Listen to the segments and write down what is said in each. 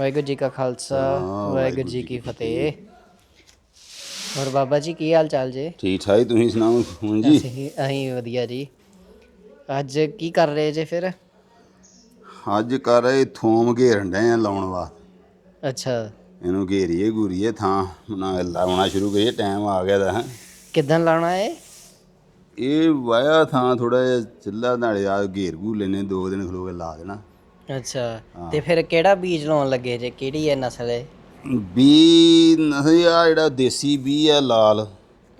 ਵਾਹਿਗੁਰੂ ਜੀ ਕਾ ਖਾਲਸਾ ਵਾਹਿਗੁਰੂ ਜੀ ਕੀ ਫਤਿਹ। ਹੋਰ ਬਾਬਾ ਜੀ ਕੀ ਹਾਲ ਚਾਲ ਜੇ? ਠੀਕ ਠਾਕ ਤੁਸੀਂ ਸੁਣਾਓ ਹੁਣ ਜੀ? ਅਸੀਂ ਅਸੀਂ ਵਧੀਆ ਜੀ। ਅੱਜ ਕੀ ਕਰ ਰਹੇ ਜੇ ਫਿਰ? ਅੱਜ ਕਰ ਰਹੇ ਥੋਮ ਘੇਰਨ ਡਏ ਆ ਲਾਉਣ ਵਾਸਤੇ। ਅੱਛਾ। ਇਹਨੂੰ ਘੇਰੀਏ ਘੂਰੀਏ ਥਾਂ ਨਾ ਲਾਉਣਾ ਸ਼ੁਰੂ ਕਰੀਏ ਟਾਈਮ ਆ ਗਿਆ ਦਾ ਕਿਦਾਂ ਲਾਉਣਾ ਏ? ਇਹ ਵਾਇਆ ਥਾਂ ਥੋੜਾ ਜਿਹਾ ਚੱਲਾ ਨਾਲੇ ਆ ਘੇਰ ਘੂ ਲੈਨੇ ਦੋ ਦਿਨ ਖਲੋ ਕੇ ਲਾ ਦੇਣਾ। ਅੱਛਾ। ਤੇ ਫਿਰ ਕਿਹੜਾ ਬੀਜ ਲਾਉਣ ਲੱਗੇ ਜੇ? ਕਿਹੜੀ ਹੈ ਨਸਲ ਹੈ ਬੀ ਨਹੀਂ ਆ ਜਿਹੜਾ ਦੇਸੀ ਬੀ ਆ ਲਾਲ।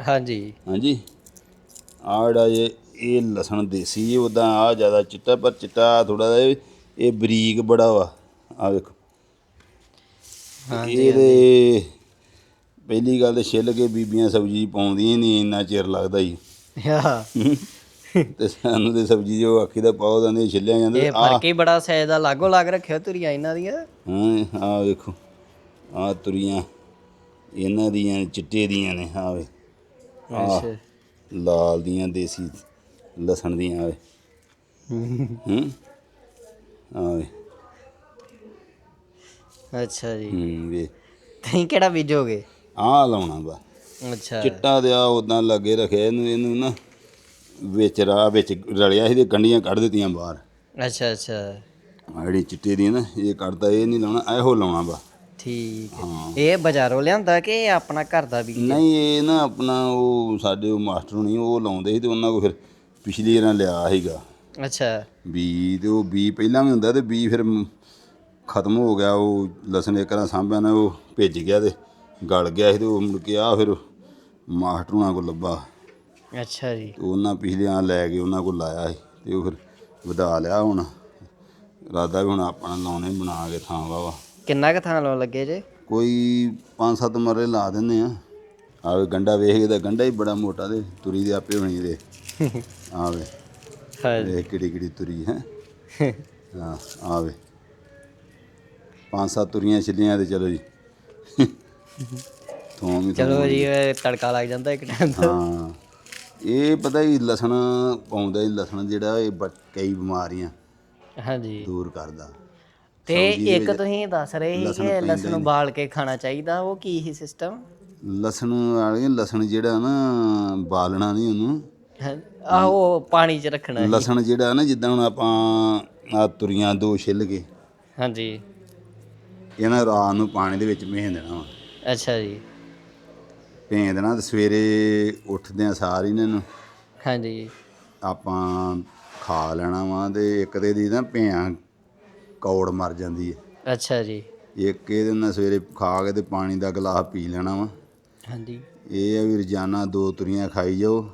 ਹਾਂਜੀ। ਹਾਂਜੀ। ਆ ਜਿਹੜਾ ਇਹ ਇਹ ਲਸਣ ਦੇਸੀ ਉਦਾਂ ਆ ਜ਼ਿਆਦਾ ਚਿੱਟਾ ਪਰ ਚਿੱਟਾ ਥੋੜਾ ਜਿਹਾ ਇਹ- ਬਰੀਕ ਬੜਾ ਵਾ। ਆ ਵੇਖੋ। ਇਹਦੇ ਪਹਿਲੀ ਗੱਲ ਤੇ ਛਿੱਲ ਕੇ ਬੀਬੀਆਂ ਸਬਜ਼ੀ ਪਾਉਂਦੀਆਂ ਨਹੀਂ ਇੰਨਾ ਚਿਰ ਲੱਗਦਾ ਹੀ ਹਾਂ। ਤੇ ਸਾਨੂੰ ਤੇ ਸਬਜ਼ੀ ਜੋ ਆਖੀ ਦਾ ਪਾਉ ਦਿੰਦੇ ਛਿੱਲਿਆ ਜਾਂਦੇ। ਇਹ ਫ਼ਰਕ ਹੀ ਬੜਾ ਸਾਇਜ਼ ਦਾ ਲਾਗੋ ਲੱਗ ਰੱਖਿਆ ਤੁਰੀਆਂ ਇਹਨਾਂ ਦੀਆਂ। ਹਾਂ ਆ ਵੇਖੋ ਆ ਤੁਰੀਆਂ ਇਹਨਾਂ ਦੀਆਂ ਚਿੱਟੇ ਦੀਆਂ ਨੇ ਆ ਵੇ। ਅੱਛਾ। ਲਾਲ ਦੀਆਂ ਦੇਸੀ ਲਸਣ ਦੀਆਂ ਵੇ। ਹੂੰ ਆ ਵੇ। ਅੱਛਾ ਜੀ। ਹੂੰ ਵੇ। ਤੁਸੀਂ ਕਿਹੜਾ ਬੀਜੋਗੇ? ਆ ਲਾਉਣਾ ਬਾ ਅੱਛਾ। ਚਿੱਟਾ ਦਿਆ ਉਦਾਂ ਲੱਗੇ ਰੱਖਿਆ ਇਹਨੂੰ ਇਹਨੂੰ ਨਾ ਵਿੱਚ ਰਾ ਵਿੱਚ ਰਲਿਆ ਸੀ ਤੇ ਗੰਡੀਆਂ ਕੱਢ ਦਿੱਤੀਆਂ ਬਾਹਰ। ਅੱਛਾ ਅੱਛਾ। ਆ ਜਿਹੜੀ ਚਿੱਟੇ ਦੀ ਨਾ ਇਹ ਕੱਢਦਾ ਇਹ ਨਹੀਂ ਲਾਉਣਾ ਇਹੋ ਲਾਉਣਾ ਬਾ ਠੀਕ ਹੈ। ਇਹ ਬਾਜ਼ਾਰੋਂ ਲਿਆਂਦਾ ਕਿ ਇਹ ਆਪਣਾ ਘਰ ਦਾ ਬੀਜ ਨਹੀਂ ਇਹ ਨਾ ਆਪਣਾ ਉਹ ਸਾਡੇ ਉਹ ਮਾਸਟਰ ਨਹੀਂ ਉਹ ਲਾਉਂਦੇ ਸੀ ਤੇ ਉਹਨਾਂ ਕੋ ਫਿਰ ਪਿਛਲੀ ਵਾਰ ਲਿਆ ਸੀਗਾ। ਅੱਛਾ। ਬੀ ਤੇ ਉਹ ਬੀ ਪਹਿਲਾਂ ਵੀ ਹੁੰਦਾ ਤੇ ਬੀ ਫਿਰ ਮ- ਖਤਮ ਹੋ ਗਿਆ ਉਹ ਲਸਣ ਇੱਕ ਰਾਂ ਸਾਂਭਿਆ ਨਾ ਉਹ ਭਿੱਜ ਗਿਆ ਤੇ ਗਲ ਗਿਆ ਸੀ ਤੇ ਉਹ ਮੁੜ ਕੇ ਆ ਫਿਰ ਮਾਸਟਰ ਉਹਨਾਂ ਕੋਲ ਲੱਭਾ। ਅੱਛਾ ਜੀ। ਉਹਨਾਂ ਪਿਛਲਿਆਂ ਲੈ ਕੇ ਉਹਨਾਂ ਕੋਲ ਲਾਇਆ ਸੀ ਤੇ ਉਹ ਫਿਰ ਵਧਾ ਲਿਆ ਹੁਣ। ਰਾਦਾ ਵੀ ਹੁਣ ਆਪਣਾ ਲਾਉਣੇ ਬਣਾ ਕੇ ਥਾਂ ਵਾ ਕਿੰਨਾ ਕੁ ਥਾਂ ਲਾਉਣ ਲੱਗੇ ਜੇ? ਕੋਈ ਪੰਜ ਸੱਤ ਮਰਲੇ ਲਾ ਦਿੰਦੇ ਆ। ਆਵੇ ਗੰਡਾ ਵੇਖ ਕੇ ਤਾਂ ਗੰਡਾ ਹੀ ਬੜਾ ਮੋਟਾ ਤੇ ਤੁਰੀ ਦੇ ਆਪੇ ਹੋਣੀ ਦੇ ਆਵੇ। ਹਾਂ। ਕਿਹੜੀ ਕਿਹੜੀ ਤੁਰੀ ਹੈ। ਹਾਂ ਆਵੇ। ਪੰਜ ਸੱਤ ਤੁਰੀਆਂ ਛਿੱਲੀਆਂ ਤੇ ਚਲੋ ਜੀ। ਥੋਮ ਹੀ ਚਲੋ ਜੀ ਤੜਕਾ ਲੱਗ ਜਾਂਦਾ ਇੱਕ ਟਾਈਮ ਦਾ ਹਾਂ। ਇਹ ਪਤਾ ਹੀ ਲਸਣ ਪਾਉਂਦਾ ਹੀ ਲਸਣ ਜਿਹੜਾ ਇਹ ਬ- ਕਈ ਬਿਮਾਰੀਆਂ ਹਾਂਜੀ। ਦੂਰ ਕਰਦਾ। ਤੇ ਇੱਕ ਤੁਸੀਂ ਦੱਸ ਰਹੇ ਸੀ ਕਿ ਲਸਣ ਉਬਾਲ ਕੇ ਖਾਣਾ ਚਾਹੀਦਾ ਉਹ ਕੀ ਸੀ ਸਿਸਟਮ ਲਸਣ ਵਾਲੇ ਲਸਣ ਜਿਹੜਾ ਨਾ ਬਾਲਣਾ ਨਹੀਂ ਉਹਨੂੰ। ਆਹੋ ਪਾਣੀ 'ਚ ਰੱਖਣਾ ਲਸਣ ਜਿਹੜਾ ਨਾ ਜਿੱਦਾਂ ਹੁਣ ਆਪਾਂ ਆ ਤੁਰੀਆਂ ਦੋ ਛਿੱਲ ਕੇ ਹਾਂਜੀ। ਇਹਨਾਂ ਰਾਤ ਨੂੰ ਪਾਣੀ ਦੇ ਵਿੱਚ ਭੇਂ ਦੇਣਾ ਵਾ। ਅੱਛਾ ਜੀ। ਭੇਂ ਦੇਣਾ ਤੇ ਸਵੇਰੇ ਉੱਠਦਿਆਂ ਸਾਰ ਹੀ ਇਹਨਾਂ ਨੂੰ। ਹਾਂਜੀ। ਆਪਾਂ ਖਾ ਲੈਣਾ ਵਾ ਤੇ ਇੱਕ ਤੇ ਦੀ ਨਾ ਭਿਆਂ ਕੌੜ ਮਰ ਜਾਂਦੀ ਹੈ ਅੱਛਾ ਜੀ। ਇੱਕ ਇਹਦੇ ਨਾਲ ਸਵੇਰੇ ਖਾ ਕੇ ਤੇ ਪਾਣੀ ਦਾ ਗਲਾਸ ਪੀ ਲੈਣਾ ਵਾ। ਹਾਂਜੀ। ਇਹ ਆ ਵੀ ਰੋਜ਼ਾਨਾ ਦੋ ਤੁਰੀਆਂ ਖਾਈ ਜਾਓ।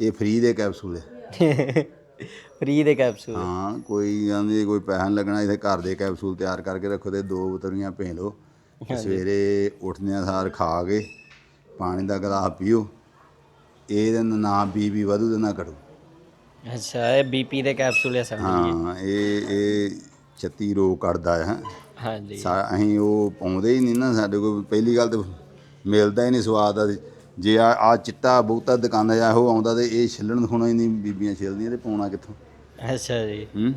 ਇਹ ਫ੍ਰੀ ਦੇ ਕੈਪਸੂਲ ਹੈ ਫ੍ਰੀ ਦੇ ਕੈਪਸੂਲ। ਹਾਂ ਕੋਈ ਕਹਿੰਦੇ ਕੋਈ ਪੈਸਾ ਨੀ ਲੱਗਣਾ ਇੱਥੇ ਘਰ ਦੇ ਕੈਪਸੂਲ ਤਿਆਰ ਕਰਕੇ ਰੱਖੋ ਤੇ ਦੋ ਤੁਰੀਆਂ ਭੇ ਲਓ। ਸਵੇਰੇ ਉੱਠਦਿਆਂ ਸਾਰ ਖਾ ਕੇ। ਪਾਣੀ ਦਾ ਗਲਾਸ ਪੀਓ ਇਹਦੇ ਨਾਲ ਨਾ ਬੀਬੀ ਵਧੂ ਤੇ ਨਾ ਘਟੂ। ਅੱਛਾ ਇਹ ਬੀਪੀ ਦੇ ਕੈਪਸੂਲ ਹੈ ਹਾਂ ਇਹ ਇਹ 36 ਰੋਗ ਕੱਢਦਾ ਹੈ। ਹਾਂਜੀ। ਸਾ- ਅਸੀਂ ਉਹ ਪਾਉਂਦੇ ਹੀ ਨਹੀਂ ਨਾ ਸਾਡੇ ਕੋਲ ਪਹਿਲੀ ਗੱਲ ਤੇ ਮਿਲਦਾ ਹੀ ਨਹੀਂ ਸਵਾਦ ਆ ਜੇ ਆ ਆ ਚਿੱਟਾ ਬਹੁਤਾ ਦੁਕਾਨਾਂ ਜਾ ਉਹ ਆਉਂਦਾ ਤੇ ਇਹ ਛਿੱਲਣ ਦਿਖਾਉਣਾ ਹੀ ਨਹੀਂ ਬੀਬੀਆਂ ਛਿੱਲਦੀਆਂ ਤੇ ਪਾਉਣਾ ਕਿੱਥੋਂ? ਅੱਛਾ ਜੀ। ਹੂੰ?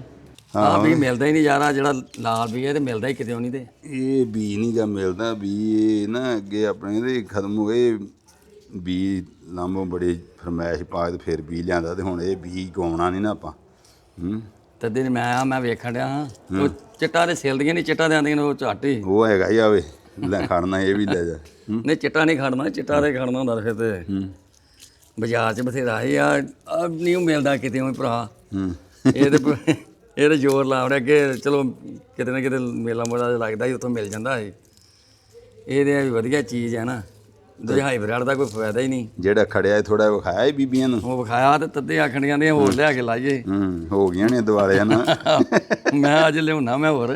ਆ ਵੀ ਮਿਲਦਾ ਹੀ ਨਹੀਂ ਯਾਰਾ ਜਿਹੜਾ ਲਾਲ ਵੀ ਹੈ ਤੇ ਮਿਲਦਾ ਹੀ ਕਿਤੇ ਨਹੀਂ ਤੇ। ਇਹ ਬੀ ਨਹੀਂ ਗਾ ਮਿਲਦਾ ਬੀ ਇਹ ਨਾ ਅੱਗੇ ਆਪਣੇ ਦੇ ਖਤਮ ਹੋ ਗਏ ਬੀ ਲਾਂਬੋ ਬੜੇ ਫਰਮਾਇਸ਼ ਪਾ ਕੇ ਫਿਰ ਬੀ ਲਿਆਂਦਾ ਤੇ ਹੁਣ ਇਹ ਬੀ ਗਾਉਣਾ ਨਹੀਂ ਨਾ ਆਪਾਂ ਹੂੰ। ਤਦੇ ਨੀ ਮੈਂ ਆ ਮੈਂ ਵੇਖਣ ਡਿਆ ਹਾਂ ਉਹ ਚਿੱਟਾ ਦੇ ਸਿਲਦੀਆਂ ਨਹੀਂ ਚਿੱਟਾ ਦੇ ਆਂਦੀਆਂ ਨੇ ਉਹ ਝੱਟ ਉਹ ਹੈਗਾ ਹੀ ਆਵੇ ਲੈ ਖੜਨਾ ਇਹ ਵੀ ਲੈ ਜਾ ਨਹੀਂ ਚਿੱਟਾ ਨਹੀਂ ਖੜਨਾ ਚਿੱਟਾ ਦੇ ਖੜਨਾ ਹੁੰਦਾ ਫਿਰ ਤੇ। ਹੂੰ। ਬਾਜ਼ਾਰ 'ਚ ਬਥੇਰਾ ਹੀ ਆ ਉਹ ਮਿਲਦਾ ਕਿਤੇ ਉਹ ਭਰਾ। ਹੂੰ। ਇਹ ਤੇ ਇਹ ਤੇ ਜ਼ੋਰ ਲਾਉਣਾ ਕਿ ਚਲੋ ਕਿਤੇ ਨਾ ਕਿਤੇ ਮੇਲਾ ਮੋੜਾ ਲੱਗਦਾ ਹੀ ਉੱਥੋਂ ਮਿਲ ਜਾਂਦਾ ਹੈ ਇਹ ਤੇ ਵੀ ਵਧੀਆ ਚੀਜ਼ ਹੈ ਨਾ। ਦੂਜੇ ਹਾਈਬ੍ਰਿਡ ਦਾ ਕੋਈ ਫਾਇਦਾ ਹੀ ਨਹੀਂ। ਜਿਹੜਾ ਖੜਿਆ ਥੋੜਾ ਵਿਖਾਇਆ ਹੀ ਬੀਬੀਆਂ ਨੂੰ? ਉਹ ਵਿਖਾਇਆ ਤੇ ਤੱਦੇ ਆਖਣੀਆਂ ਨੇ ਹੋਰ ਲਿਆ ਕੇ ਲਾਈਏ। ਹੂੰ ਹੋ ਗਈਆਂ ਨੇ ਦਿਵਾਲੇ ਨਾ ਮੈਂ ਅੱਜ ਲਿਆਉਣਾ ਮੈਂ ਹੋਰ।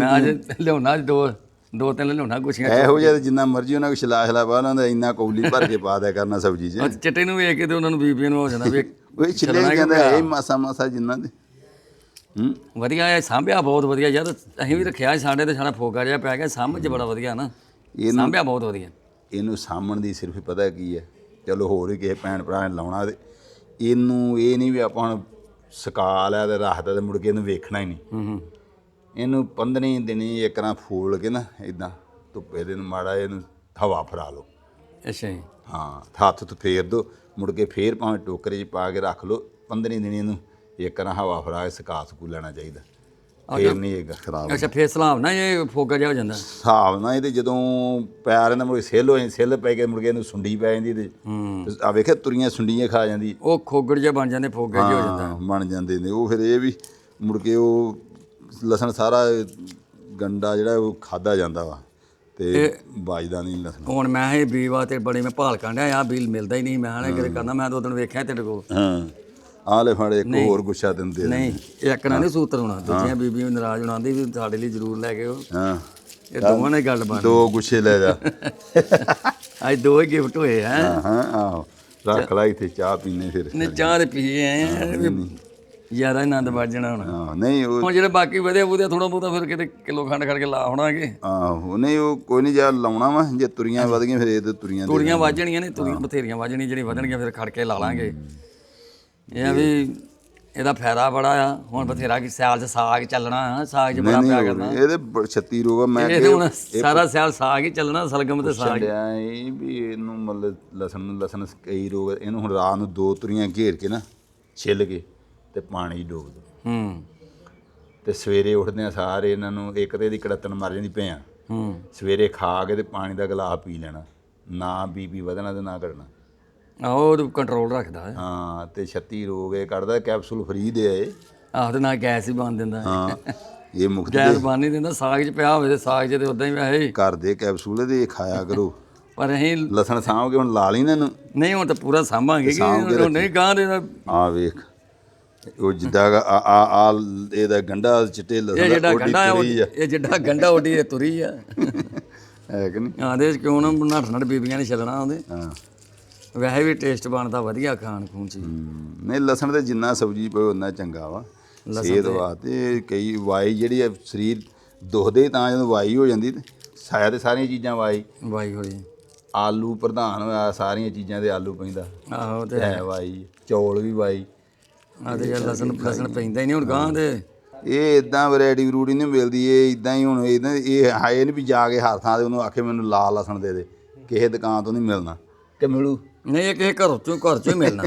ਮੈਂ ਅੱਜ ਲਿਆਉਣਾ ਦੋ ਦੋ ਤਿੰਨ ਲਿਆਉਣਾ ਗੁੱਛੀਆਂ। ਇਹੋ ਜਿਹਾ ਜਿੰਨਾ ਮਰਜ਼ੀ ਉਹਨਾਂ ਕੋ ਛਲਾ ਛਲਾ ਪਾ ਉਹਨਾਂ ਦਾ ਇੰਨਾ ਕੌਲੀ ਭਰ ਕੇ ਪਾ ਦਿਆ ਕਰਨਾ ਸਬਜ਼ੀ 'ਚ। ਚਿੱਟੇ ਨੂੰ ਵੇਖ ਕੇ ਤੇ ਉਹਨਾਂ ਨੂੰ ਬੀਬੀਆਂ ਨੂੰ ਹੋ ਜਾਂਦਾ ਵੀ ਉਹ ਛਿੱਲੇ ਕਹਿੰਦਾ ਇਹ ਮਾਸਾ ਮਾਸਾ ਜਿੰਨਾ ਦੇ ਹੂੰ। ਵਧੀਆ ਹੈ ਸਾਂਭਿਆ ਬਹੁਤ ਵਧੀਆ। ਯਾਰ ਅਸੀਂ ਵੀ ਰੱਖਿਆ ਸਾਡੇ ਤੇ ਸਾਡਾ ਫੋਕਾ ਜਿਹਾ ਪੈ ਗਿਆ ਸਾਂਭ ਚ ਬੜਾ ਵਧੀਆ ਨਾ। ਇਹਨੂੰ ਸਾਂਭਿਆ ਬਹੁਤ ਵਧੀਆ। ਇਹਨੂੰ ਸਾਂਭਣ ਦੀ ਸਿਰਫ ਪਤਾ ਕੀ ਹੈ ਚਲੋ ਹੋਰ ਵੀ ਕਿਸੇ ਭੈਣ ਭਰਾ ਨੇ ਲਾਉਣਾ ਤੇ ਇਹਨੂੰ ਇਹ ਨਹੀਂ ਵੀ ਆਪਾਂ ਹੁਣ ਸਕਾ ਲਿਆ ਤੇ ਰੱਖਦਾ ਤੇ ਮੁੜ ਕੇ ਇਹਨੂੰ ਵੇਖਣਾ ਹੀ ਨਹੀਂ। ਹੂੰ ਹੂੰ। ਇਹਨੂੰ 15 ਦਿਨੀ ਇੱਕ ਰਾਂ ਫੂਲ ਕੇ ਨਾ ਇਦਾਂ ਧੁੱਪੇ ਦੇ ਨੂੰ ਮਾੜਾ ਇਹਨੂੰ ਹਵਾ ਫਰਾ ਲਓ। ਅੱਛਾ ਜੀ। ਹਾਂ ਹੱਥ ਤੋਂ ਫੇਰ ਦੋ ਮੁੜ ਕੇ ਫੇਰ ਭਾਵੇਂ ਟੋਕਰੇ 'ਚ ਪਾ ਕੇ ਰੱਖ ਲਓ 15 ਦਿਨ ਇਹਨੂੰ ਇੱਕ ਰਾਂ ਹਵਾ ਕੇ ਸੁਕਾ ਸਕੂ ਲੈਣਾ ਚਾਹੀਦਾ। ਫੇਰ ਨਹੀਂ ਇਹ ਖਰਾਬ ਅੱਛਾ ਫੇਰ ਸਲਾਬ ਨਾ ਇਹ ਫੋਕਾ ਜਿਹਾ ਹੋ ਜਾਂਦਾ। ਹਿਸਾਬ ਨਾਲ ਇਹਦੇ ਜਦੋਂ ਪੈਰ ਇਹਨਾਂ ਮੁੜ ਸਿੱਲ ਹੋ ਜਾਂਦੀ ਸਿੱਲ ਪੈ ਕੇ ਮੁੜ ਕੇ ਇਹਨੂੰ ਸੁੰਡੀ ਪੈ ਜਾਂਦੀ ਤੇ ਹੂੰ। ਆ ਵੇਖਿਆ ਤੁਰੀਆਂ ਸੁੰਡੀਆਂ ਖਾ ਜਾਂਦੀ। ਉਹ ਖੋਗੜ ਜਿਹਾ ਬਣ ਜਾਂਦੇ ਫੋਕੇ ਜਿਹਾ ਹੋ ਜਾਂਦਾ। ਹਾਂ, ਬਣ ਜਾਂਦੇ ਨੇ। ਉਹ ਫਿਰ ਇਹ ਵੀ ਮੁੜ ਕੇ ਉਹ ਲਸਣ ਸਾਰਾ ਗੰਡਾ ਜਿਹੜਾ ਉਹ ਖਾਦਾ ਜਾਂਦਾ ਵਾ। ਤੇ ਬਾਜਦਾ ਨਹੀਂ ਲਸਣ। ਹੁਣ ਮੈਂ ਇਹ ਬੀ ਵਾਸਤੇ ਬੜੀ ਮੈਂ ਭਾਲ ਕਾਂਡਿਆ ਆ ਬਿੱਲ ਮਿਲਦਾ ਹੀ ਨਹੀਂ। ਮੈਂ ਹਣੇ ਕਿਤੇ ਕਰਨਾ ਮੈਂ ਤਾਂ ਉਦੋਂ ਵੇਖਿਆ ਤੇਰੇ ਕੋਲ। ਹਾਂ। ਆਹ ਲੈ ਫੜ ਇੱਕ ਹੋਰ ਗੁੱਛਾ ਦਿੰਦੇ ਨੇ ਨਹੀਂ ਇੱਕ ਨਾਲ ਨਹੀਂ ਸੂਤਰ ਹੋਣਾ ਦੂਜੀਆਂ ਬੀਬੀਆਂ ਨਾਰਾਜ਼ ਹੋਣਾਂਦੀ ਵੀ ਸਾਡੇ ਲਈ ਜ਼ਰੂਰ ਲੈ ਕੇ ਆਓ। ਹਾਂ। ਇਹ ਦੋਵਾਂ ਨੇ ਗੱਲ ਬਣ ਦੋ ਗੁੱਛੇ ਲੈ ਜਾ। ਅੱਜ ਦੋ ਹੀ ਗਿਫਟ ਹੋਏ ਹੈ। ਹਾਂ ਹਾਂ ਆਹੋ। ਰੱਖ ਲੈ ਇੱਥੇ ਚਾਹ ਪੀਨੇ ਫਿਰ। ਨੇ ਚਾਹ ਦੇ ਪੀਏ ਆਏ ਯਾਰਾ ਆਨੰਦ ਵੱਜਣਾ ਹੁਣ। ਹਾਂ ਨਹੀਂ ਉਹ ਹੁਣ ਜਿਹੜੇ ਬਾਕੀ ਵਧੇ ਉਹਦੇ ਥੋੜਾ ਬਹੁਤਾ ਫਿਰ ਕਿਤੇ ਕਿਲੋ ਖੰਡ ਖੜ ਕੇ ਲਾ ਹੋਣਾਗੇ। ਆਹੋ ਨਹੀਂ ਉਹ ਕੋਈ ਨਹੀਂ ਜਾ ਲਾਉਣਾ ਵਾ ਜੇ ਤੁਰੀਆਂ ਵਧ ਗਈਆਂ ਫਿਰ ਇਹ ਤੇ ਤੁਰੀਆਂ ਦੇ ਤੁਰੀਆਂ ਵੱਜਣੀਆਂ ਨੇ ਤੁਰੀਆਂ ਬਥੇਰੀਆਂ ਵੱਜਣੀਆਂ ਜਿਹੜੀ ਵਧਣਗੀਆਂ ਫਿਰ ਖੜ ਕੇ ਲਾ ਲਾਂਗੇ। ਇਹ ਆ ਵੀ ਇਹਦਾ ਫਾਇਦਾ ਬੜਾ ਆ। ਹੁਣ ਬਥੇਰਾ ਕਿ ਸਿਆਲ 'ਚ ਸਾਗ ਚੱਲਣਾ ਆ ਸਾਗ 'ਚ ਬੜਾ ਪਿਆ ਕਰਨਾ। ਇਹਦੇ ਬ- 36 ਰੋਗ ਆ ਮੈਂ ਇਹ ਹੁਣ ਸਾਰਾ ਸਿਆਲ ਸਾਗ ਹੀ ਚੱਲਣਾ ਸਲਗਮ ਤੇ ਸਾਗ। ਛੱਡਿਆ ਇਹ ਵੀ ਇਹਨੂੰ ਮਤਲਬ ਲਸਣ ਨੂੰ ਲਸਣ ਕਈ ਰੋਗ ਇਹਨੂੰ ਹੁਣ ਰਾਤ ਨੂੰ ਦੋ ਤੁਰੀਆਂ ਘੇਰ ਕੇ ਨਾ ਛਿੱਲ ਕੇ ਤੇ ਪਾਣੀ ਡੋਬ ਦੋ। ਹੂੰ। ਤੇ ਸਵੇਰੇ ਉੱਠਦੇ ਆ ਸਾਰੇ ਇਹਨਾਂ ਨੂੰ ਇੱਕ ਤੇ ਇਹਦੀ ਕੜਤਨ ਮਰ ਜਾਂਦੀ ਪਿਆ ਹੂੰ। ਸਵੇਰੇ ਖਾ ਕੇ ਤੇ ਪਾਣੀ ਦਾ ਗਲਾਸ ਪੀ ਲੈਣਾ ਨਾ ਬੀਪੀ ਵਧਣਾ ਤੇ ਨਾ ਘਟਣਾ। ਆਹੋ ਕੰਟਰੋਲ ਰੱਖਦਾ ਹੈ। ਹਾਂ ਤੇ 36 ਰੋਗ ਇਹ ਕੱਢਦਾ ਕੈਪਸੂਲ ਫ੍ਰੀ ਦੇ ਆਏ। ਆਹ ਤੇ ਨਾ ਗੈਸ ਹੀ ਬਣ ਦਿੰਦਾ। ਹੈ। ਇਹ ਮੁਕਤ ਗੈਸ ਬਣ ਨਹੀਂ ਦਿੰਦਾ ਸਾਗ 'ਚ ਪਿਆ ਹੋਵੇ ਤੇ ਸਾਗ 'ਚ ਤੇ ਉਦਾਂ ਹੀ ਵੈਸੇ ਘਰ ਦੇ ਕੈਪਸੂਲ ਦੇ ਖਾਇਆ ਕਰੋ। ਪਰ ਅਸੀਂ ਲਸਣ ਸਾਂਭ ਕੇ ਹੁਣ ਲਾ ਲਈ ਨਾ ਇਹਨੂੰ? ਨਹੀਂ ਹੁਣ ਤਾਂ ਪੂਰਾ ਸਾਂਭਾਂਗੇ ਕਿ ਨਹੀਂ ਗਾਂ ਦੇ ਆ ਵੇਖ ਉਹ ਜਿੱਦਾਂ ਆ ਆ ਆ ਇਹਦਾ ਗੰਡਾ ਚਿੱਟੇ ਇਹ ਲਸਣ ਦਾ ਜਿਹੜਾ ਓਡੀ ਗੰਡਾ ਆ। ਉਹ- ਆ ਇਹ ਜਿਹੜਾ ਗੰਡਾ ਉੱਡੀ ਇਹ ਤੁਰੀ ਆ। ਹੈ ਕਿ ਨਹੀਂ? ਆਦੇ ਕਿਉਂ ਨਾ ਨੱਠ ਨੱਠ ਬੀਬੀਆਂ ਨੇ ਛੱਲਣਾ ਉਹਦੇ। ਹਾਂ। ਵੈਸੇ ਵੀ ਟੇਸਟ ਬਣਦਾ ਵਧੀਆ ਖਾਣ ਖੂਨ ਚ ਨਹੀਂ ਲਸਣ ਤੇ ਜਿੰਨਾ ਸਬਜ਼ੀ ਪਵੇ ਉਨਾ ਚੰਗਾ ਵਾ। ਸਿਹਤ ਵਾਸਤੇ ਕਈ ਵਾਈ ਜਿਹੜੀ ਆ ਸਰੀਰ ਦੁਖਦੇ ਤਾਂ ਜਦੋਂ ਵਾਈ ਹੋ ਜਾਂਦੀ ਤੇ ਸਾਇਆ ਤੇ ਸਾਰੀਆਂ ਚੀਜ਼ਾਂ ਵਾਈ। ਵਾਈ ਹੋਈ। ਆਲੂ ਪ੍ਰਧਾਨ ਹੋਇਆ ਸਾਰੀਆਂ ਚੀਜ਼ਾਂ ਦੇ ਆਲੂ ਪੈਂਦਾ। ਆਹੋ ਤੇ ਹੈ ਵਾਈ ਚੌਲ ਵੀ ਵਾਈ। ਆ ਤੇ ਲਸਣ ਲਸਣ ਪੈਂਦਾ ਹੀ ਨਹੀਂ ਹੁਣ ਗਾਂ ਦੇ ਇਹ ਇਦਾਂ ਵੈਰਾਈਟੀ ਵਰੂਟੀ ਨਹੀਂ ਮਿਲਦੀ ਇਹ ਇਦਾਂ ਹੀ ਹੁਣ ਇਦਾਂ ਇਹ ਹਾਏ ਨਹੀਂ ਵੀ ਜਾ ਕੇ ਹਰ ਥਾਂ ਤੇ ਉਹਨੂੰ ਆਖੇ ਮੈਨੂੰ ਲਾਲ ਲਸਣ ਦੇ ਦੇ। ਕਿਸੇ ਦੁਕਾਨ ਤੋਂ ਨਹੀਂ ਮਿਲਣਾ। ਕਿ ਮਿਲੂ? ਨਹੀਂ ਇਹ ਕਿਸੇ ਘਰ ਚੋਂ ਘਰ ਚੋਂ ਹੀ ਮਿਲਣਾ।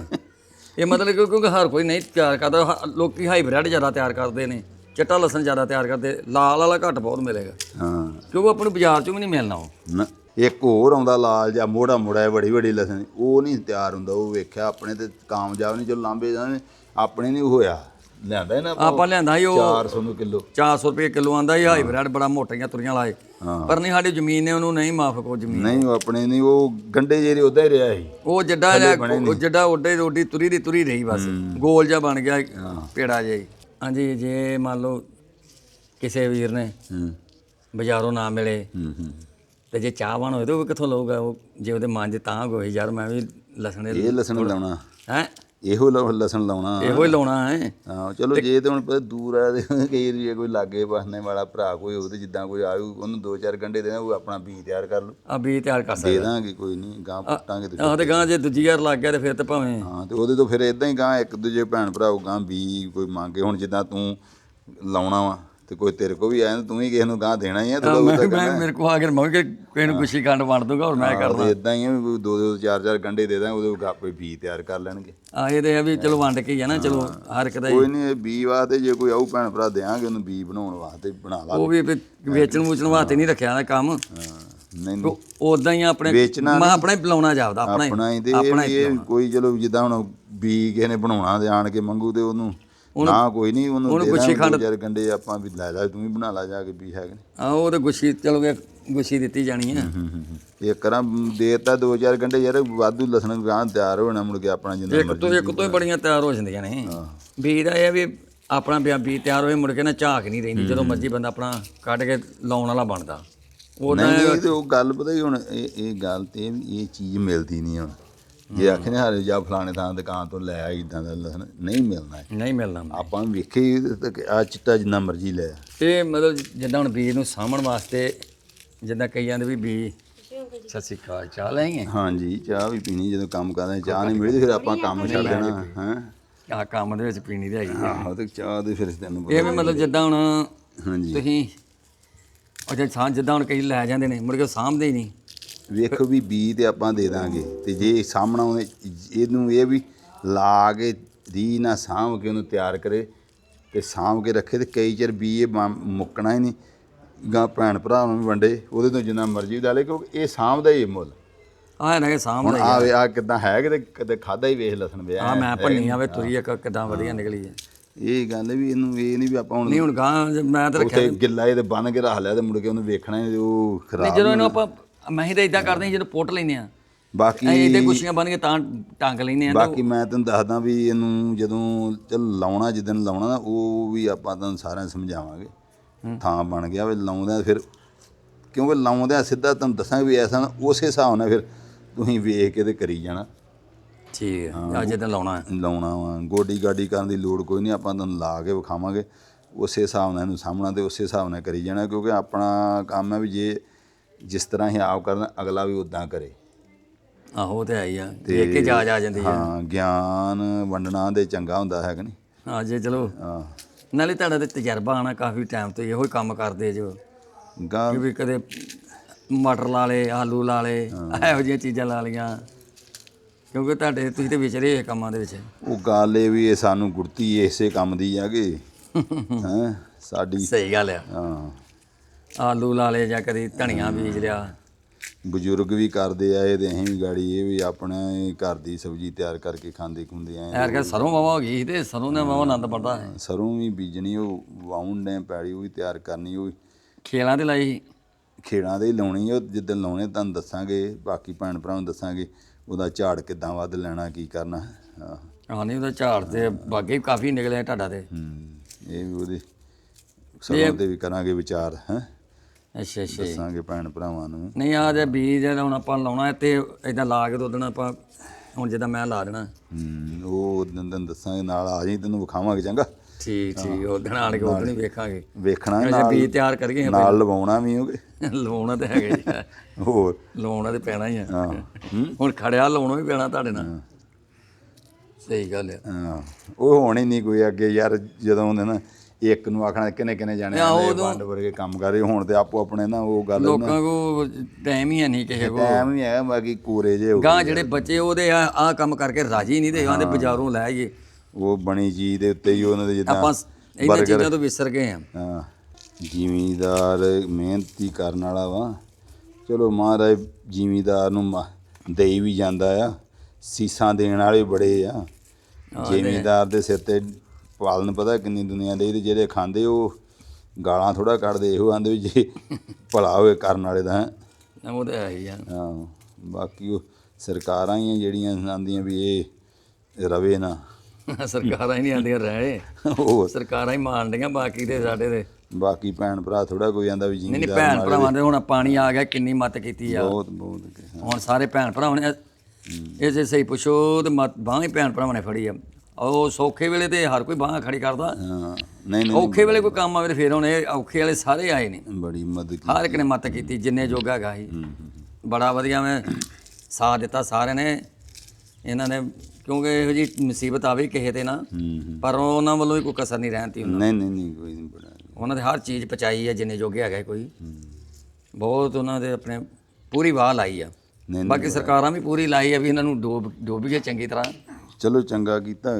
ਇਹ ਮਤਲਬ ਕਿ ਕਿਉਂਕਿ ਹਰ ਕੋਈ ਨਹੀਂ ਤਿਆਰ ਕਰਦਾ ਹ- ਲੋਕੀ ਹਾਈਬ੍ਰਿਡ ਜ਼ਿਆਦਾ ਤਿਆਰ ਕਰਦੇ ਨੇ ਚਿੱਟਾ ਲਸਣ ਜ਼ਿਆਦਾ ਤਿਆਰ ਕਰਦੇ ਲਾਲ ਵਾਲਾ ਘੱਟ ਬਹੁਤ ਮਿਲੇਗਾ। ਹਾਂ। ਕਿਉਂਕਿ ਆਪਾਂ ਨੂੰ ਬਾਜ਼ਾਰ ਚੋਂ ਵੀ ਨਹੀਂ ਮਿਲਣਾ ਉਹ। ਨਾ ਇੱਕ ਹੋਰ ਆਉਂਦਾ ਲਾਲ ਜਾਂ ਮੋੜਾ ਮੋੜਾ ਬੜੀ ਬੜੀ ਲਸਣ ਉਹ ਨਹੀਂ ਤਿਆਰ ਹੁੰਦਾ ਉਹ ਵੇਖਿਆ ਆਪਣੇ ਤੇ ਕਾਮਯਾਬ ਨਹੀਂ ਚਲੋ ਲਾਂਬੇ ਜਾਂਦੇ ਆਪਣੇ ਨਹੀਂ ਹੋਇਆ। ਲਿਆਂਦਾ ਇਹਨਾਂ ਆਪਾਂ ਲਿਆਂਦਾ ਸੀ ਉਹ 400 ਨੂੰ ਕਿਲੋ। 400 ਰੁਪਏ ਕਿਲੋ ਆਂਦਾ ਇਹ ਹਾਈਬ੍ਰਿਡ ਬੜਾ ਮੋਟੀਆਂ ਤੁਰੀਆਂ ਹਾਂ। ਪਰ ਨਹੀਂ ਸਾਡੀ ਜ਼ਮੀਨ ਨੇ ਉਹਨੂੰ ਨਹੀਂ ਮਾਫ ਕੋ ਜ਼ਮੀਨ ਨਹੀਂ ਉਹ ਆਪਣੇ ਨਹੀਂ ਉਹ ਗੰਡੇ ਜਿਹੜੇ ਉਦਾਂ ਹੀ ਰਿਹਾ ਸੀ। ਉਹ ਜੱਡਾ ਉਹ ਜੱਡਾ ਉੱਡੇ ਰੋਟੀ ਤੁਰੀ ਦੀ ਤੁਰੀ ਰਹੀ ਬਸ। ਗੋਲ ਜਿਹਾ ਬਣ ਗਿਆ ਪੇੜਾ ਜਿਹਾ। ਹਾਂਜੀ ਜੇ ਮੰਨ ਲਓ ਕਿਸੇ ਵੀਰ ਨੇ ਬਾਜ਼ਾਰੋਂ ਨਾ ਮਿਲੇ ਤੇ ਜੇ ਚਾਹਵਾਨ ਹੋਏ ਤਾਂ ਉਹ ਕਿੱਥੋਂ ਲਊਗਾ? ਉਹ ਜੇ ਉਹਦੇ ਮਨ 'ਚ ਤਾਂ ਕੋਈ ਯਾਰ ਮੈਂ ਵੀ ਲਸਣ ਇਹ ਲਸਣ ਲਾਉਣਾ। ਹੈ? ਇਹੋ ਲ- ਲਸਣ ਲਾਉਣਾ। ਇਹੋ ਹੀ ਲਾਉਣਾ ਹੈ। ਹਾਂ ਚਲੋ ਜੇ ਤੇ ਹੁਣ ਪਤਾ ਦੂਰ ਆ ਤੇ ਕਈ ਜੇ ਕੋਈ ਲਾਗੇ ਬਸਨੇ ਵਾਲਾ ਭਰਾ ਕੋਈ ਤੇ ਜਿੱਦਾਂ ਕੋਈ ਆਊ ਉਹਨੂੰ ਦੋ ਚਾਰ ਗੰਡੇ ਦੇਣਾ ਉਹ ਆਪਣਾ ਬੀਜ ਤਿਆਰ ਕਰ ਲੂ ਆ ਬੀ ਤਿਆਰ ਕਰ ਦੇ ਸਕਦਾ ਦਾਂਗੇ ਕੋਈ ਨਹੀਂ ਗਾਂ ਪੁੱਟਾਂਗੇ ਤੇ ਆਹ ਤੇ ਗਾਂ ਜੇ ਦੂਜੀ ਵਾਰ ਲੱਗ ਗਿਆ ਤੇ ਫਿਰ ਤੇ ਭਾਵੇਂ। ਹਾਂ ਤੇ ਉਹਦੇ ਤੋਂ ਫਿਰ ਇਦਾਂ ਹੀ ਗਾਂ ਇੱਕ ਦੂਜੇ ਭੈਣ ਭਰਾ ਗਾਂ ਬੀ ਕੋਈ ਮੰਗੇ ਹੁਣ ਜਿੱਦਾਂ ਤੂੰ ਲਾਉਣਾ ਵਾ ਤੇ ਕੋਈ ਤੇਰੇ ਕੋ ਵੀ ਆਇਆ ਤੂੰ ਵੀ ਕਿਸੇ ਨੂੰ ਗਾਂ ਦੇਣਾ ਹੀ ਆ ਥੋੜਾ ਮੈਂ ਮੈਂ ਮੇਰੇ ਕੋ ਆ ਕੇ ਮੈਂ ਕਿ ਕਿਸੇ ਨੂੰ ਗੁੱਛੀ ਖੰਡ ਵੰਡ ਦੂੰਗਾ ਹੋਰ ਮੈਂ ਕਰਨਾ। ਤੇ ਇਦਾਂ ਹੀ ਆ ਵੀ ਦੋ ਦੋ ਚਾਰ ਚਾਰ ਗੰਡੇ ਦੇ ਦਾਂ ਉਹਦੇ ਆਪੇ ਬੀ ਤਿਆਰ ਕਰ ਲੈਣਗੇ। ਆ ਇਹ ਤੇ ਆ ਵੀ ਚਲੋ ਵੰਡ ਕੇ ਹੀ ਆ ਨਾ ਚਲੋ ਹਰ ਇੱਕ ਦਾ ਹੀ। ਕੋਈ ਨਹੀਂ ਬੀ ਵਾਸਤੇ ਜੇ ਕੋਈ ਆਊ ਭੈਣ ਭਰਾ ਦੇਾਂਗੇ ਉਹਨੂੰ ਬੀ ਬਣਾਉਣ ਵਾਸਤੇ ਬਣਾ ਲਾ ਉਹ ਵੀ ਵੇਚਣ ਵੂਚਣ ਵਾਸਤੇ ਨਹੀਂ ਰੱਖਿਆ ਨਾ ਕੰਮ। ਨਹੀਂ ਨਹੀਂ ਉਦਾਂ ਹੀ ਆਪਣੇ ਵੇਚਣਾ ਮੈਂ ਆਪਣਾ ਹੀ ਬੁਲਾਉਣਾ ਜਾਪਦਾ ਆਪਣਾ ਹੀ ਆਪਣਾ ਹੀ ਤੇ ਇਹ ਕੋਈ ਚਲੋ ਜਿੱਦਾਂ ਹੁਣ ਬੀ ਕਿਸੇ ਨੇ ਬਣਾਉਣਾ ਤੇ ਆਣ ਕੇ ਮੰਗੂ ਤੇ ਉਹਨੂੰ ਨਾ ਕੋਈ ਨਹੀਂ ਉਹਨੂੰ ਦੇ ਦਾਂਗੇ ਦੋ ਚਾਰ ਗੰਡੇ ਆਪਾਂ ਵੀ ਲੈ ਲੈ ਤੂੰ ਵੀ ਬਣਾ ਲਾ ਜਾ ਕੇ ਬੀ ਹੈਗੇ ਆ ਉਹ ਤੇ ਗੁੱਛੀ ਚਲੋ ਵੇ ਗੁੱਛੀ ਦਿੱਤੀ ਜਾਣੀ ਆ ਇਹ ਕਰਾਂ ਦੇਤਾ ਦੋ ਚਾਰ ਗੰਡੇ ਯਾਰ ਵਾਧੂ ਲਸਣ ਗਾਂ ਤਿਆਰ ਹੋਣਾ ਮੁੜ ਕੇ ਆਪਣਾ ਜਿੰਨਾ ਇੱਕ ਤੋਂ ਇੱਕ ਤੋਂ ਹੀ ਬੜੀਆਂ ਤਿਆਰ ਹੋ ਜਾਂਦੀਆਂ ਨੇ। ਬੀਜ ਦਾ ਇਹ ਵੀ ਆਪਣਾ ਬਿਆ ਬੀਜ ਤਿਆਰ ਹੋਏ ਮੁੜ ਕੇ ਨਾ ਝਾਕ ਨਹੀਂ ਰਹਿੰਦੀ ਜਦੋਂ ਮਰਜ਼ੀ ਬੰਦਾ ਆਪਣਾ ਕੱਢ ਕੇ ਲਾਉਣ ਵਾਲਾ ਬਣਦਾ। ਉਹ ਨਹੀਂ ਤੇ ਉਹ ਗੱਲ ਪਤਾ ਹੀ ਹੁਣ ਇਹ ਇਹ ਗੱਲ ਤੇ ਵੀ ਇਹ ਚੀਜ਼ ਮਿਲਦੀ ਨਹੀਂ ਹੁਣ। ਜੇ ਆਖੇ ਨੇ ਹਾਰੇ ਜਾ ਫਲਾਣੇ ਥਾਂ ਦੁਕਾਨ ਤੋਂ ਲੈ ਆ ਇਦਾਂ ਦਾ ਲਸਣ ਨਹੀਂ ਮਿਲਣਾ। ਨਹੀਂ ਮਿਲਦਾ ਆਪਾਂ ਵੇਖੇ ਆ ਚਿੱਟਾ ਜਿੰਨਾ ਮਰਜ਼ੀ ਲੈ ਇਹ ਮਤਲਬ ਜਿੱਦਾਂ ਹੁਣ ਬੀਜ ਨੂੰ ਸਾਂਭਣ ਵਾਸਤੇ ਜਿੱਦਾਂ ਕਈਆਂ ਦੇ ਵੀ ਬੀਜ ਸਤਿ ਸ਼੍ਰੀ ਅਕਾਲ ਚਾਹ ਲੈਂਗੇ ਹਾਂਜੀ ਚਾਹ ਵੀ ਪੀਣੀ ਜਦੋਂ ਕੰਮ ਕਰਦੇ ਚਾਹ ਨਹੀਂ ਮਿਲਦੀ ਫਿਰ ਆਪਾਂ ਕੰਮ ਛੱਡ ਦੇਣਾ ਹੈ? ਆ ਕੰਮ ਦੇ ਵਿੱਚ ਪੀਣੀ ਦੇ ਹੈਗੀ। ਆਹੋ ਤੇ ਚਾਹ ਦੇ ਫਿਰ ਤੈਨੂੰ ਇਹ ਵੀ ਮਤਲਬ ਜਿੱਦਾਂ ਹੁਣ ਹਾਂਜੀ। ਤੁਸੀਂ ਜੇ ਸਾਂ ਜਿੱਦਾਂ ਹੁਣ ਕਈ ਲੈ ਜਾਂਦੇ ਨੇ ਮੁੜ ਕੇ ਸਾਂਭਦੇ ਹੀ ਨਹੀਂ। ਵੇਖੋ ਵੀ ਬੀ ਤੇ ਆਪਾਂ ਦੇ ਦਾਂਗੇ। ਤੇ ਜੇ ਸਾਹਮਣਾ ਉਹਨੇ ਇਹਨੂੰ ਇਹ ਵੀ ਲਾ ਕੇ ਦੀ ਨਾ ਸਾਂਭ ਕੇ ਉਹਨੂੰ ਤਿਆਰ ਕਰੇ ਤੇ ਸਾਂਭ ਕੇ ਰੱਖੇ ਤੇ ਕਈ ਚਿਰ ਬੀ ਇਹ ਮੁੱਕਣਾ ਹੀ ਨਹੀਂ। ਗਾ ਭੈਣ ਭਰਾ ਨੂੰ ਵੀ ਵੰਡੇ ਉਹਦੇ ਤੋਂ ਜਿੰਨਾ ਮਰਜ਼ੀ ਡਾਲੇ ਕਿਉਂਕਿ ਇਹ ਸਾਂਭਦਾ ਹੀ ਇਹ ਮੁੱਲ। ਆਹ ਨਾ ਕਿ ਹੁਣ ਸਾਂਭਦਾ ਹੀ ਆ। ਵੇ ਆ ਕਿਦਾਂ ਹੈ ਕਿਤੇ ਕਦੇ ਖਾਦਾ ਹੀ ਵੇਖ ਲਸਣ ਵਿਆ ਆ ਮੈਂ ਭੰਨੀ ਆਵੇ ਤੁਰੀ ਇੱਕ ਕਿਦਾਂ ਵਧੀਆ ਨਿਕਲੀ ਹੈ ਇਹ ਗੱਲ ਵੀ ਇਹਨੂੰ ਇਹ ਨਹੀਂ ਵੀ ਆਪਾਂ ਹੁਣ ਨਹੀਂ ਹੁਣ ਗਾਂ ਮੈਂ ਤਾਂ ਰੱਖਿਆ ਗਿੱਲਾ ਇਹਦੇ ਬੰਨ ਕੇ ਰੱਖ ਲਿਆ ਤੇ ਮੁੜ ਕੇ ਉਹਨੂੰ ਵੇਖਣਾ ਉਹ ਨਹੀਂ ਖਰਾਬ ਜਦੋਂ ਇਹਨੂੰ ਆਪਾਂ ਮੈਂ ਹੀ ਤਾਂ ਇਦਾਂ ਕਰਦੇ ਹਾਂ ਜਦੋਂ ਪੁੱਟ ਲੈਨੇ ਆ ਬਾਕੀ ਇਹਦੇ ਕੁਸ਼ੀਆਂ ਬਣ ਕੇ ਤਾਂ ਟੰਗ ਲੈਨੇ ਆ ਬਾਕੀ ਮੈਂ ਤੈਨੂੰ ਦੱਸਦਾ ਵੀ ਇਹਨੂੰ ਜਦੋਂ ਚੱਲ ਲਾਉਣਾ ਜਿੱਦਣ ਲਾਉਣਾ ਨਾ ਉਹ ਵੀ ਆਪਾਂ ਤੁਹਾਨੂੰ ਸਾਰਿਆਂ ਨੂੰ ਸਮਝਾਵਾਂਗੇ। ਥਾਂ ਬਣ ਗਿਆ ਵੀ ਲਾਉਂਦਿਆਂ ਫਿਰ ਕਿਉਂਕਿ ਲਾਉਂਦਿਆਂ ਸਿੱਧਾ ਤੁਹਾਨੂੰ ਦੱਸਾਂ ਵੀ ਐਸਾ ਨਾ ਉਸੇ ਹਿਸਾਬ ਨਾਲ ਫਿਰ ਤੁਸੀਂ ਵੇਖ ਕੇ ਤੇ ਕਰੀ ਜਾਣਾ। ਠੀਕ ਹੈ। ਅੱਜ ਤਾਂ ਲਾਉਣਾ ਹੈ। ਲਾਉਣਾ ਵਾ। ਗੋਡੀ ਗਾਡੀ ਕਰਨ ਦੀ ਲੋੜ ਕੋਈ ਨਹੀਂ ਆਪਾਂ ਤੁਹਾਨੂੰ ਲਾ ਕੇ ਵਿਖਾਵਾਂਗੇ। ਉਸੇ ਹਿਸਾਬ ਨਾਲ ਇਹਨੂੰ ਸਾਹਮਣਾ ਤੇ ਉਸੇ ਹਿਸਾਬ ਨਾਲ ਕਰੀ ਜਾਣਾ ਕਿਉਂਕਿ ਆਪਣਾ ਕੰਮ ਹੈ ਵੀ ਜੇ ਜਿਸ ਤਰ੍ਹਾਂ ਹੀ ਆਪ ਕਰਨਾ ਅਗਲਾ ਵੀ ਉਦਾਂ ਕਰੇ। ਆਹੋ ਤੇ ਆਈ ਆ। ਦੇਖ ਕੇ ਜਾ ਜਾ ਜਾਂਦੀ ਆ। ਹਾਂ ਗਿਆਨ ਵੰਡਣਾ ਦੇ ਚੰਗਾ ਹੁੰਦਾ ਹੈ ਕਿ ਨਹੀਂ? ਹਾਂ ਜੇ ਚਲੋ ਹਾਂ। ਨਾਲੇ ਤੁਹਾਡਾ ਤੇ ਤਜਰਬਾ ਆਣਾ ਕਾਫੀ ਟਾਈਮ ਤੋਂ ਇਹੋ ਹੀ ਕੰਮ ਕਰਦੇ ਜੋ। ਗਾ ਕਿ ਵੀ ਕਦੇ ਮਟਰ ਲਾ ਲਏ ਆਲੂ ਲਾ ਲਏ ਇਹੋ ਜਿਹੀਆਂ ਚੀਜ਼ਾਂ ਲਾ ਲਈਆਂ। ਕਿਉਂਕਿ ਤੁਹਾਡੇ ਤੁਸੀਂ ਤੇ ਵਿਚਰੇ ਹੋਏ ਕੰਮਾਂ ਦੇ ਵਿੱਚ। ਉਹ ਗੱਲ ਇਹ ਵੀ ਇਹ ਸਾਨੂੰ ਗੁੜਤੀ ਇਸੇ ਕੰਮ ਦੀ ਆ ਕਿ ਹੈ ਸਾਡੀ ਸਹੀ ਗੱਲ ਆ। ਹਾਂ। ਆਲੂ ਲਾ ਲਏ ਜਾਂ ਕਦੀ ਧਨੀਆ ਬੀਜ ਲਿਆ। ਬਜ਼ੁਰਗ ਵੀ ਕਰਦੇ ਆਏ ਤੇ ਅਸੀਂ ਵੀ ਗਾੜੀ ਇਹ ਵੀ ਆਪਣਾ ਘਰ ਦੀ ਸਬਜ਼ੀ ਤਿਆਰ ਕਰਕੇ ਖਾਂਦੇ ਖੁੰਦੇ ਆਏ ਐਰ ਕੇ ਸਰੋਂ ਵਾਵਾ ਹੋ ਗਈ ਸੀ ਤੇ ਸਰੋਂ ਨੇ ਵਾਵਾ ਆਨੰਦ ਪੜਦਾ ਹੈ ਸਰੋਂ ਵੀ ਬੀਜਣੀ ਉਹ ਵਾਉਣ ਨੇ ਪੈੜੀ ਉਹ ਵੀ ਤਿਆਰ ਕਰਨੀ ਉਹ ਖੇਲਾਂ ਤੇ ਲਾਈ ਸੀ। ਖੇੜਾਂ ਦੇ ਲਾਉਣੀ ਉਹ ਜਿੱਦਣ ਲਾਉਣੇ ਤੁਹਾਨੂੰ ਦੱਸਾਂਗੇ ਬਾਕੀ ਭੈਣ ਭਰਾਵਾਂ ਨੂੰ ਦੱਸਾਂਗੇ ਉਹਦਾ ਝਾੜ ਕਿੱਦਾਂ ਵੱਧ ਲੈਣਾ ਕੀ ਕਰਨਾ ਹਾਂ। ਹਾਂ ਨਹੀਂ ਉਹਦਾ ਝਾੜ ਤੇ ਬਾਗੇ ਵੀ ਕਾਫੀ ਨਿਕਲਿਆ ਤੁਹਾਡਾ ਤੇ। ਹੂੰ ਇਹ ਵੀ ਉਹਦੇ ਸਰੋਂ ਤੇ ਵੀ ਕਰਾਂਗੇ ਵਿਚਾਰ ਹੈ। ਅੱਛਾ ਅੱਛਾ ਜੀ। ਦੱਸਾਂਗੇ ਭੈਣ ਭਰਾਵਾਂ ਨੂੰ। ਨਹੀਂ ਆ ਜੇ ਬੀਜ ਜਿਹੜਾ ਹੁਣ ਆਪਾਂ ਲਾਉਣਾ ਹੈ ਤੇ ਇਦਾਂ ਲਾ ਕੇ ਦੋ ਦਿਨ ਆਪਾਂ ਹੁਣ ਜਿੱਦਾਂ ਮੈਂ ਲਾ ਦੇਣਾ। ਹੂੰ ਉਹ ਦਿਨ ਦਿਨ ਦੱਸਾਂਗੇ ਨਾਲ ਆ ਜਾਈ ਤੈਨੂੰ ਵਿਖਾਵਾਂਗੇ ਚੰਗਾ। ਠੀਕ ਠੀਕ ਉਹ ਦਿਨ ਆਣ ਕੇ ਉਹ ਦਿਨ ਹੀ ਵੇਖਾਂਗੇ। ਵੇਖਣਾ ਵੀ ਨਾਲ ਬੀਜ ਤਿਆਰ ਕਰੀਏ ਨਾਲ ਲਵਾਉਣਾ ਵੀ ਹੋਗੇ ਲਾਉਣਾ ਤੇ ਹੈਗਾ ਹੀ ਆ। ਹੋਰ। ਲਾਉਣਾ ਤੇ ਪੈਣਾ ਹੀ ਆ। ਹਾਂ ਹੁਣ ਖੜਿਆ ਲਾਉਣਾ ਵੀ ਪੈਣਾ ਤੁਹਾਡੇ ਨਾਲ। ਸਹੀ ਗੱਲ ਆ। ਹਾਂ ਉਹ ਹੋਣੀ ਨਹੀਂ ਕੋਈ ਅੱਗੇ ਯਾਰ ਜਦੋਂ ਹੁੰਦੇ ਨਾ ਇੱਕ ਨੂੰ ਆਖਣਾ ਕਿਨੇ ਕਿਨੇ ਜਾਣੇ ਆਂਦੇ ਵੰਡ ਵਰਗੇ ਕੰਮ ਕਰ ਰਹੇ ਹੁਣ ਤੇ ਆਪੋ ਆਪਣੇ ਨਾ ਉਹ ਗੱਲ ਲੋਕਾਂ ਕੋ ਟਾਈਮ ਹੀ ਨਹੀਂ ਕਿਸੇ ਕੋ ਟਾਈਮ ਹੀ ਹੈ ਬਾਕੀ ਕੋਰੇ ਜੇ ਹੋ ਗਾਂ ਜਿਹੜੇ ਬੱਚੇ ਉਹਦੇ ਆ ਆ ਕੰਮ ਕਰਕੇ ਰਾਜੀ ਨਹੀਂ ਤੇ ਆਂਦੇ ਬਾਜ਼ਾਰੋਂ ਲੈ ਆਈਏ। ਉਹ ਬਣੀ ਚੀਜ਼ ਦੇ ਉੱਤੇ ਹੀ ਉਹਨਾਂ ਦੇ ਜਿੱਦਾਂ ਆਪਾਂ ਇਹਨਾਂ ਚੀਜ਼ਾਂ ਤੋਂ ਵਿਸਰ ਗਏ ਆ ਹਾਂ ਜ਼ਿਮੀਦਾਰ ਮਿਹਨਤੀ ਕਰਨ ਵਾਲਾ ਵਾ। ਚਲੋ ਮਹਾਰਾਜ ਜ਼ਿਮੀਦਾਰ ਨੂੰ ਦੇਈ ਵੀ ਜਾਂਦਾ ਆ ਸੀਸਾਂ ਦੇਣ ਵਾਲੇ ਬੜੇ ਆ। ਜ਼ਿਮੀਦਾਰ ਦੇ ਸਿਰ ਤੇ ਪਾਲਣ ਪਤਾ ਕਿੰਨੀ ਦੁਨੀਆ ਦੇ ਤੇ ਜਿਹੜੇ ਖਾਂਦੇ ਉਹ ਗਾਲਾਂ ਥੋੜਾ ਕੱਢਦੇ ਇਹੋ ਆਂਦੇ ਵੀ ਜੇ ਭਲਾ ਹੋਵੇ ਕਰਨ ਵਾਲੇ ਦਾ ਹੈਂ। ਉਹ ਤੇ ਹੈ ਹੀ ਆ। ਹਾਂ ਬਾਕੀ ਉਹ ਸਰਕਾਰਾਂ ਹੀ ਆ ਜਿਹੜੀਆਂ ਆਂਦੀਆਂ ਵੀ ਇਹ ਰਵੇ ਨਾ। ਸਰਕਾਰਾਂ ਹੀ ਨਹੀਂ ਆਂਦੀਆਂ ਰਹੇ ਉਹ ਸਰਕਾਰਾਂ ਹੀ ਮਾਰਦੀਆਂ ਬਾਕੀ ਤੇ ਸਾਡੇ ਤੇ। ਬਾਕੀ ਭੈਣ ਭਰਾ ਥੋੜਾ ਕੋਈ ਆਂਦਾ ਵੀ ਨਹੀਂ ਨਹੀਂ ਭੈਣ ਭਰਾਵਾਂ ਦੇ ਹੁਣ ਪਾਣੀ ਆ ਗਿਆ ਕਿੰਨੀ ਮਤ ਕੀਤੀ ਆ। ਬਹੁਤ ਬਹੁਤ ਹੁਣ ਸਾਰੇ ਭੈਣ ਭਰਾਵਾਂ ਨੇ ਇਹ ਜੇ ਸਹੀ ਪੁੱਛੋ ਤੇ ਮਤ ਬਾਂਹ ਹੀ ਭੈਣ ਭਰਾਵਾਂ ਨੇ ਫੜੀ ਆ। ਉਹ ਸੌਖੇ ਵੇਲੇ ਤੇ ਹਰ ਕੋਈ ਬਾਂਹ ਖੜੀ ਕਰਦਾ। ਹਾਂ ਨਹੀਂ ਨਹੀਂ ਔਖੇ ਵੇਲੇ ਕੋਈ ਕੰਮ ਆਵੇ ਤੇ ਫੇਰ ਹੁਣ ਇਹ ਔਖੇ ਵਾਲੇ ਸਾਰੇ ਆਏ ਨੇ। ਬੜੀ ਮਦਦ ਕੀਤੀ। ਹਰ ਇੱਕ ਨੇ ਮਤ ਕੀਤੀ ਜਿੰਨੇ ਜੋਗਾ ਸੀ। ਬੜਾ ਵਧੀਆ ਮੈਂ ਸਾਥ ਦਿੱਤਾ ਸਾਰਿਆਂ ਨੇ। ਇਹਨਾਂ ਨੇ ਕਿਉਂਕਿ ਇਹੋ ਜੀ ਮੁਸੀਬਤ ਆਵੇ ਕਿਸੇ ਤੇ ਨਾ। ਪਰ ਉਹਨਾਂ ਵੱਲੋਂ ਵੀ ਕੋਈ ਕਸਰ ਨਹੀਂ ਰਹਿੰਦੀ ਨਹੀਂ ਨਹੀਂ ਨਹੀਂ ਕੋਈ ਨਹੀਂ ਬੜਾ ਉਹਨਾਂ ਦੇ ਹਰ ਚੀਜ਼ ਪਚਾਈ ਹੈ ਜਿੰਨੇ ਜੋਗੇ ਹੈਗਾ ਕੋਈ। ਬਹੁਤ ਉਹਨਾਂ ਦੇ ਆਪਣੇ ਪੂਰੀ ਵਾਹ ਲਾਈ ਆ। ਬਾਕੀ ਸਰਕਾਰਾਂ ਵੀ ਪੂਰੀ ਲਾਈ ਆ ਵੀ ਇਹਨਾਂ ਨੂੰ ਡੋਬ ਡੋਬੀਏ ਚੰਗੀ ਤਰ੍ਹਾਂ। ਚਲੋ ਚੰਗਾ ਕੀਤਾ।